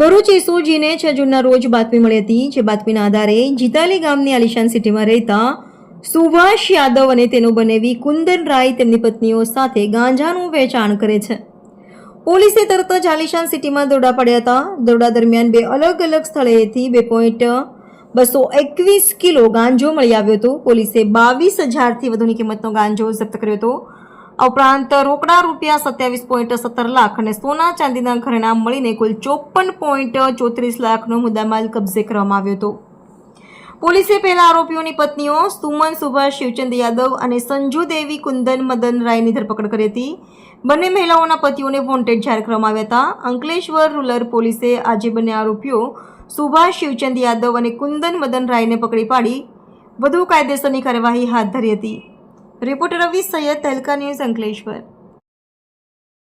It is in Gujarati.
ભરૂચ એસઓજીને છ જૂનના રોજ બાતમી મળી હતી, જે બાતમીના આધારે જીતાલી ગામની આલિશાન સિટીમાં રહેતા સુભાષ યાદવ અને તેનો બનેવી કુંદન રાય તેમની પત્નીઓ સાથે ગાંજાનું વેચાણ કરે છે. પોલીસે તરત જ આલિશાન સિટીમાં દોરડા પાડ્યા હતા. દોરડા દરમિયાન બે અલગ અલગ સ્થળેથી બે પોઈન્ટ બસો એકવીસ કિલો ગાંજો મળી આવ્યો હતો. પોલીસે બાવીસ હજારથી વધુની કિંમતનો ગાંજો જપ્ત કર્યો હતો. આ ઉપરાંત રોકડા રૂપિયા સત્યાવીસ પોઈન્ટ સત્તર લાખ અને સોના ચાંદીના ઘરેણા મળીને કુલ ચોપન પોઈન્ટ ચોત્રીસ લાખનો મુદ્દામાલ કબજે કરવામાં આવ્યો હતો. પોલીસે પહેલા આરોપીઓની પત્નીઓ સુમન સુભાષ શિવચંદ યાદવ અને સંજુ દેવી કુંદન મદન રાયની ધરપકડ કરી હતી. બંને મહિલાઓના પતિઓને વોન્ટેડ જાહેર કરવામાં આવ્યા હતા. અંકલેશ્વર રૂરલ પોલીસે આજે બંને આરોપીઓ સુભાષ શિવચંદ યાદવ અને કુંદન મદન રાયને પકડી પાડી. વધુ કાયદેસરની કાર્યવાહી હાથ ધરી હતી. Reporter Ravi Sayed Tehelka news Ankleshwar.